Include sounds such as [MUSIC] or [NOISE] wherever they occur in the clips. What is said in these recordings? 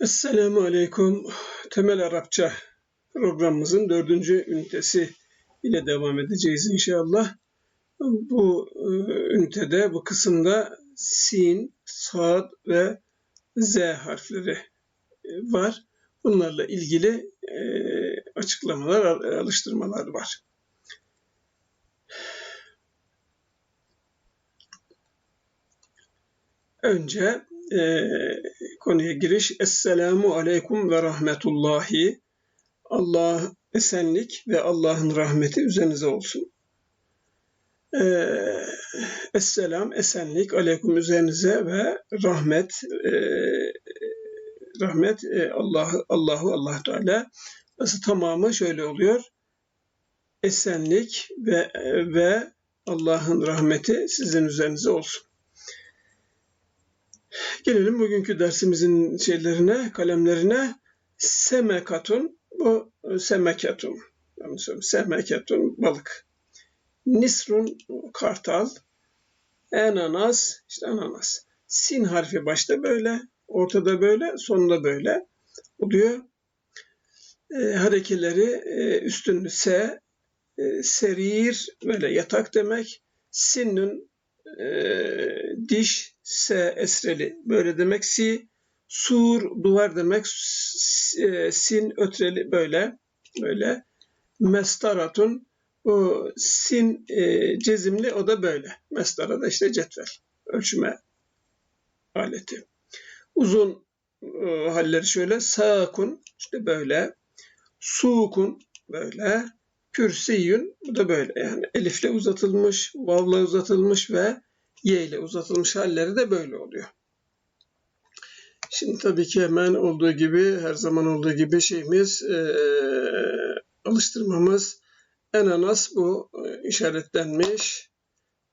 Esselamu Aleyküm. Temel Arapça programımızın dördüncü ünitesi ile devam edeceğiz inşallah. Bu e, ünitede, bu kısımda sin, sad ve z harfleri e, var. Bunlarla ilgili e, açıklamalar, alıştırmalar var. Önce e, konuya giriş. Esselamu aleyküm ve rahmetullahi. Allah esenlik ve Allah'ın rahmeti üzerinize olsun. E, Esselam, esenlik, aleyküm üzerinize ve rahmet, e, rahmet e, Allah'ı, Allahu Allah Teala. Nasıl tamamı şöyle oluyor. Esenlik ve ve Allah'ın rahmeti sizin üzerinize olsun. Gelelim bugünkü dersimizin şeylerine, kalemlerine. Semekatun, bu semekatun. Semekatun, balık. Nisrun, kartal. Enanas, işte ananas. Sin harfi başta böyle, ortada böyle, sonunda böyle oluyor. E, harekeleri e, üstünlü S, e, serir, böyle yatak demek. Sinnün e, diş, S esreli böyle demek. Si, sur, duvar demek. E, sin, ötreli böyle. Böyle. Mestaratun, o sin e, cezimli o da böyle. Mestara da işte cetvel. Ölçme aleti. Uzun e, halleri şöyle. Sakun işte böyle. Sukun böyle. Kürsiyün bu da böyle yani elifle uzatılmış, vavla uzatılmış ve y ile uzatılmış halleri de böyle oluyor. Şimdi tabii ki hemen olduğu gibi her zaman olduğu gibi şeyimiz e, alıştırmamız enanas bu e, işaretlenmiş.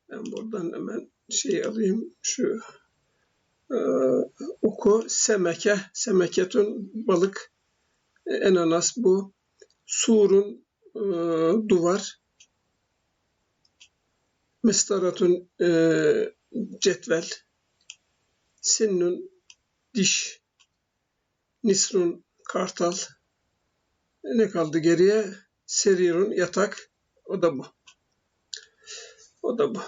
Ben buradan hemen şey alayım şu e, oku semeke semeketun balık e, enanas bu surun duvar Mestaratun e, cetvel, sinnun diş, nisrun kartal. E, ne kaldı geriye? Serirun yatak. O da bu. O da bu.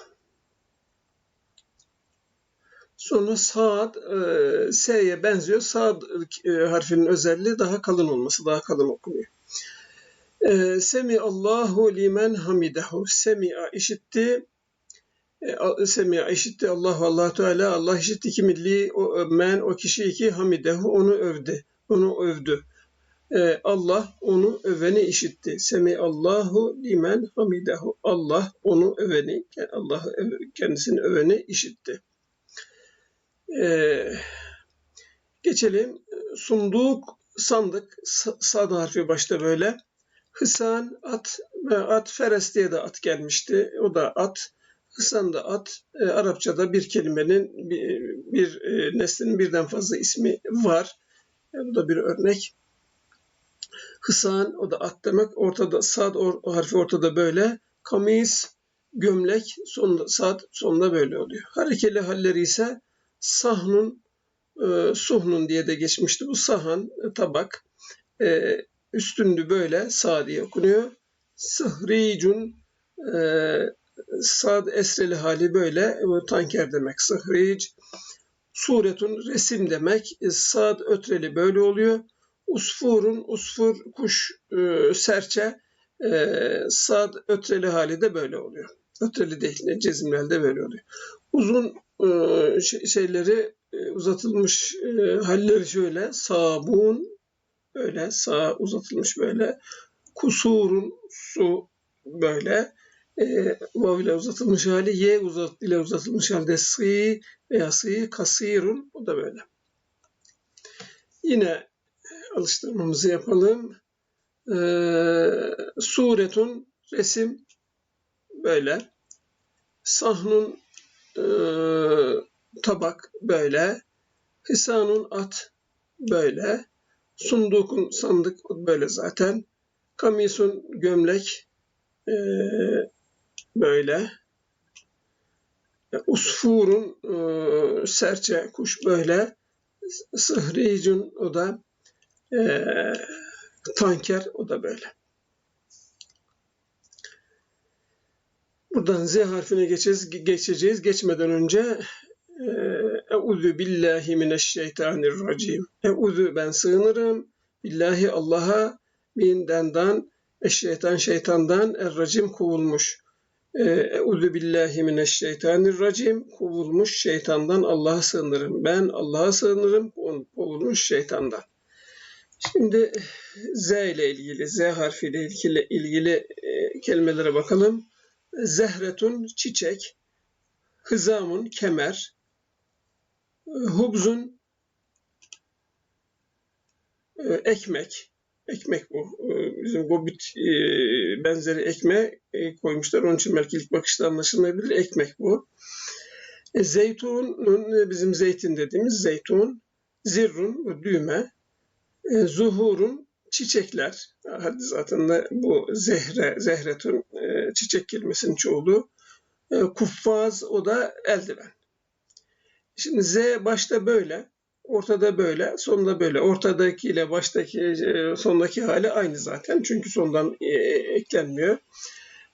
Sonra saat e, S'ye benziyor. Saat e, harfinin özelliği daha kalın olması, daha kalın okunuyor. E, Semi Allahu limen hamidehu. Semi'a işitti. E, Semi'a işitti Allah Allah Teala Allah işitti ki milli o men o kişi ki hamidehu onu övdü. Onu övdü. Ee, Allah onu öveni işitti. Semi Allahu limen hamidehu. Allah onu öveni, Allah kendisini öveni işitti. Ee, geçelim. Sunduk, sandık, sad harfi başta böyle. Hısan, at ve at, feres diye de at gelmişti. O da at. Hısan da at. E, Arapçada bir kelimenin, bir, bir e, neslinin birden fazla ismi var. E, bu da bir örnek. Hısan, o da at demek. Ortada, sad or, harfi ortada böyle. Kamis, gömlek, sonunda, sad sonunda böyle oluyor. Harekeli halleri ise sahnun, e, suhnun diye de geçmişti. Bu sahan, e, tabak. E, üstünlü böyle, sağ diye okunuyor. Sıhricun, e, sad esreli hali böyle. Tanker demek. Sıhric. Suretun resim demek. E, sad ötreli böyle oluyor. Usfurun usfur kuş e, serçe. E, sad ötreli hali de böyle oluyor. Ötreli değil. Ne cezimlerde böyle oluyor. Uzun e, şeyleri e, uzatılmış e, halleri şöyle. Sabun böyle sağ uzatılmış böyle. Kusurun su böyle e, vav ile uzatılmış hali, y uzat, ile uzatılmış halde sı veya sı kasirun. Bu da böyle. Yine alıştırmamızı yapalım. E, suretun resim böyle. Sahnun e, tabak böyle. Hisanun at böyle. Sundukun sandık böyle zaten. Kamisun gömlek. E, böyle. Usfurun e, serçe kuş böyle. Sıhricun o da e, tanker o da böyle. Buradan Z harfine geçeceğiz. geçeceğiz. Geçmeden önce e, Euzu billahi mineşşeytanirracim. Euzu ben sığınırım. Billahi Allah'a min dendan eşşeytan şeytandan erracim kovulmuş. E, Euzu billahi mineşşeytanirracim. Kovulmuş şeytandan Allah'a sığınırım. Ben Allah'a sığınırım kovulmuş şeytandan. Şimdi Z ile ilgili, Z harfiyle ilgili, ilgili e, kelimelere bakalım. Zehretun çiçek, hızamun kemer, hubzun e, ekmek, ekmek bu. E, bizim gobit e, benzeri ekmeğe koymuşlar. Onun için belki ilk bakışta anlaşılmayabilir. Ekmek bu. Zeytunun bizim zeytin dediğimiz zeytun, zirrun düğme, zuhurun çiçekler. Hadi zaten de bu zehre, zehretun çiçek kelimesinin çoğulu. Kuffaz o da eldiven. Şimdi Z başta böyle, ortada böyle, sonunda böyle. Ortadaki ile baştaki, e, sondaki hali aynı zaten. Çünkü sondan e, eklenmiyor.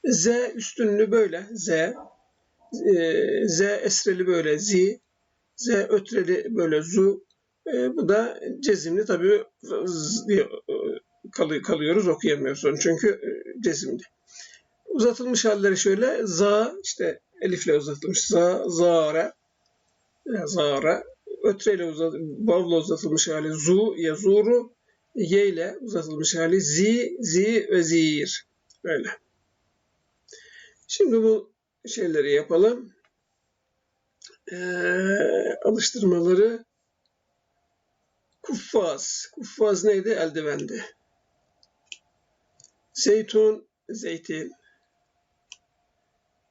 Z üstünlü böyle, Z. E, Z esreli böyle, Z. Z ötreli böyle, Zu. Bu da cezimli tabii kalıyoruz okuyamıyoruz onu çünkü cezimli. Uzatılmış halleri şöyle za işte elifle uzatılmış za zara zara ötreyle uzat, bavla uzatılmış hali zu yazuru ye ile uzatılmış hali zi zi ve zir böyle. Şimdi bu şeyleri yapalım. Ee, alıştırmaları kuffaz. Kuffaz neydi? Eldivendi. Zeytun, zeytin.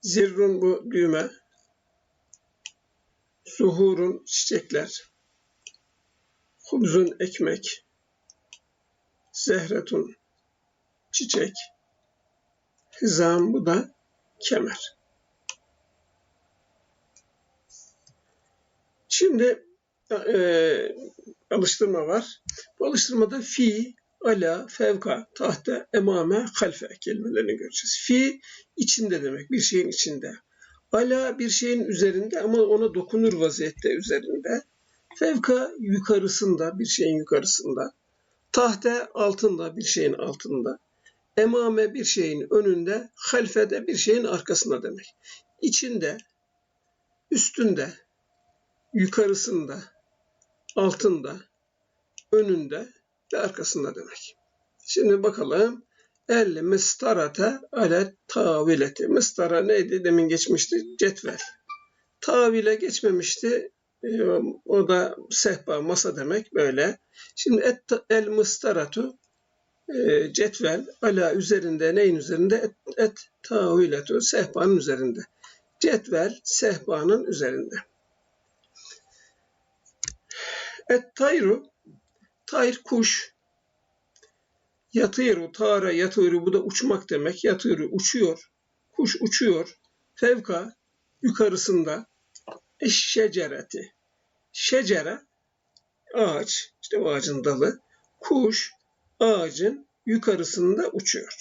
Zirrun bu düğme. Zuhurun çiçekler. Hubzun ekmek. Zehretun çiçek. Hizam bu da kemer. Şimdi e, alıştırma var. Bu alıştırmada fi, ala, fevka, tahta, emame, halfe kelimelerini göreceğiz. Fi içinde demek, bir şeyin içinde. Ala bir şeyin üzerinde ama ona dokunur vaziyette üzerinde. Fevka yukarısında, bir şeyin yukarısında. Tahte altında, bir şeyin altında. Emame bir şeyin önünde, halfede bir şeyin arkasında demek. İçinde, üstünde, yukarısında, altında, önünde ve arkasında demek. Şimdi bakalım El mistarate ale tavileti. Mistara neydi? Demin geçmişti. Cetvel. Tavile geçmemişti. Ee, o da sehpa, masa demek böyle. Şimdi et, el mistaratu e, cetvel ala üzerinde neyin üzerinde? Et, et taviletu sehpanın üzerinde. Cetvel sehpanın üzerinde. Et tayru tayr kuş Yatıru, tara, yatıru bu da uçmak demek. Yatıru uçuyor. Kuş uçuyor. Fevka yukarısında. Eşşecereti. Şecere ağaç. işte o ağacın dalı. Kuş ağacın yukarısında uçuyor.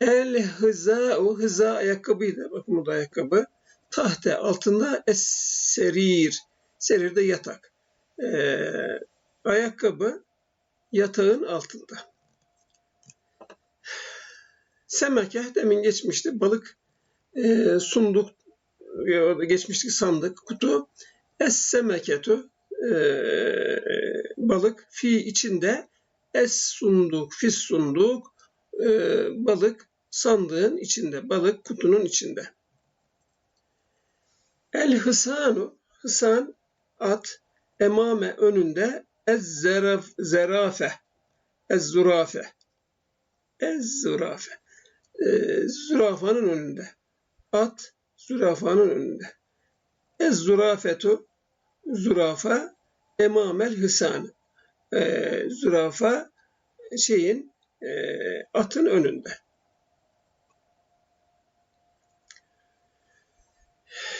El hıza o hıza ayakkabıydı. Bakın bu da ayakkabı. Tahte altında es serir. Serir de yatak. Ee, ayakkabı yatağın altında. Semeke demin geçmişti. Balık e, sunduk geçmiştik sandık kutu. Es semeketu e, balık fi içinde es sunduk fis sunduk e, balık sandığın içinde balık kutunun içinde. El hısanu hısan at emame önünde Ez-zerafe. Ez-zurafe. Ez-zurafe. E, zürafanın önünde. At zürafanın önünde. Ez-zurafetu zürafa emamel hısan. E, zürafa şeyin e, atın önünde.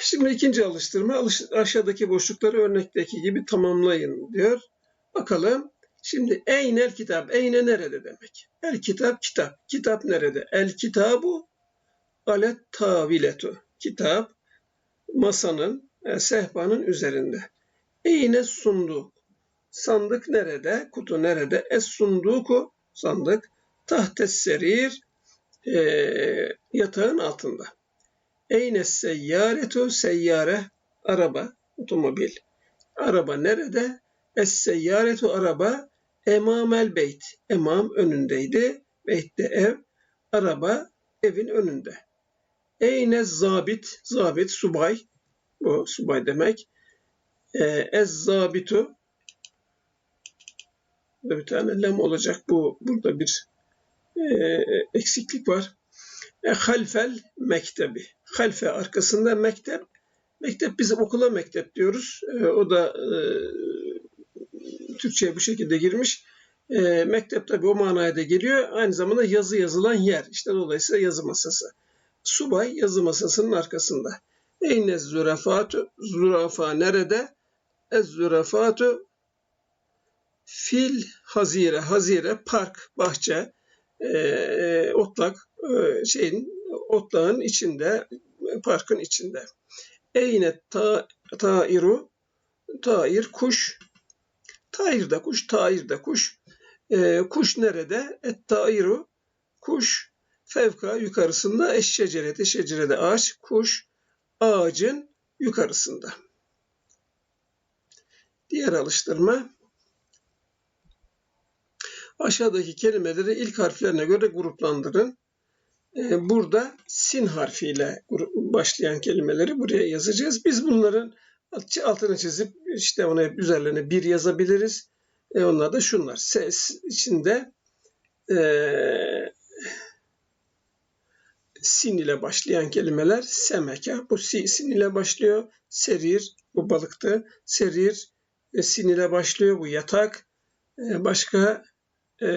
Şimdi ikinci alıştırma. Alış- aşağıdaki boşlukları örnekteki gibi tamamlayın diyor. Bakalım. Şimdi eynel kitap. Eyne nerede demek? El kitap kitap. Kitap nerede? El kitabu alet taviletu. Kitap masanın, e, sehpanın üzerinde. Eyne sunduk. Sandık nerede? Kutu nerede? Es sunduku sandık. Tahtes serir e, yatağın altında. Eyne seyyaretu seyyare araba, otomobil. Araba nerede? Es seyyaretu araba emamel beyt. Emam önündeydi. Beytte ev. Araba evin önünde. Eyne zabit. Zabit subay. Bu subay demek. Ez zabitu. Burada bir tane lem olacak. Bu burada bir e, eksiklik var. E, halfel mektebi. Halfe arkasında mektep. Mektep bizim okula mektep diyoruz. E, o da e, Türkçe'ye bu şekilde girmiş. E, mektep tabi o manaya da geliyor. Aynı zamanda yazı yazılan yer. İşte dolayısıyla yazı masası. Subay yazı masasının arkasında. Eyne zürafatu. Zürafa nerede? Ez zürafatu fil hazire. Hazire park, bahçe, e, otlak e, şeyin otlağın içinde, parkın içinde. Eyne ta, tairu tair kuş. Tair kuş, tair kuş. E, kuş nerede? Et tairu kuş fevka yukarısında eşşecerete şecerede ağaç kuş ağacın yukarısında. Diğer alıştırma aşağıdaki kelimeleri ilk harflerine göre gruplandırın. Ee, Burada sin harfiyle başlayan kelimeleri buraya yazacağız. Biz bunların altını çizip işte ona hep üzerlerine bir yazabiliriz. E onlar da şunlar. Ses içinde eee sin ile başlayan kelimeler semeka. Bu si, sin ile başlıyor. Serir bu balıktı. Serir e, sin ile başlıyor. Bu yatak. E, başka e,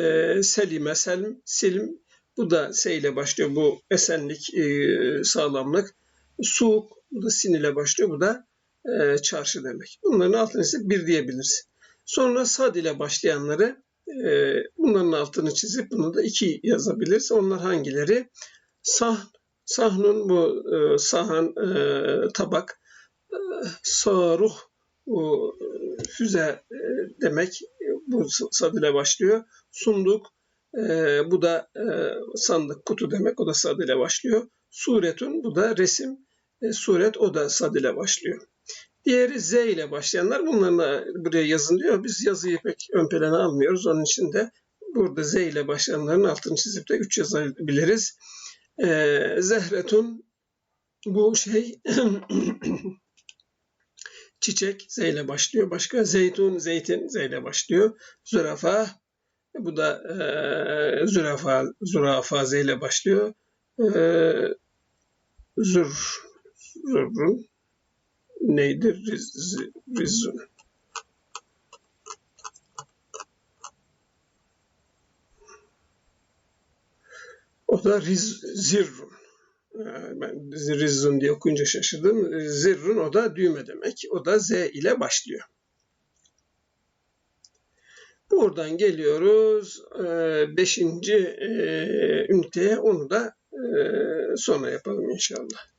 selime, selm, silm. Bu da se ile başlıyor. Bu esenlik, e, sağlamlık. Suuk. Bu da sin ile başlıyor. Bu da e, çarşı demek. Bunların altını ise bir diyebiliriz. Sonra sad ile başlayanları e, bunların altını çizip bunu da iki yazabiliriz. Onlar hangileri? Sah, sahnun bu e, sahan e, tabak, e, saruh bu e, füze e, demek bu sad ile başlıyor. Sunduk e, bu da e, sandık kutu demek o da sad ile başlıyor. Suretun bu da resim e, suret o da sad ile başlıyor. Diğeri Z ile başlayanlar bunların buraya yazın diyor. Biz yazıyı pek ön plana almıyoruz. Onun için de burada Z ile başlayanların altını çizip de 3 yazabiliriz. Ee, Zehretun bu şey [CLEARS THROAT] çiçek Z ile başlıyor. Başka zeytun, zeytin Z ile başlıyor. Zürafa bu da e, zürafa, zürafa Z ile başlıyor. E, zür, zürrün neydi? Riz, rizun. O da riz, zirrun. Ee, Ben rizzun diye okuyunca şaşırdım. Zirrun o da düğme demek. O da Z ile başlıyor. Buradan geliyoruz e, beşinci e, üniteye. Onu da e, sonra yapalım inşallah.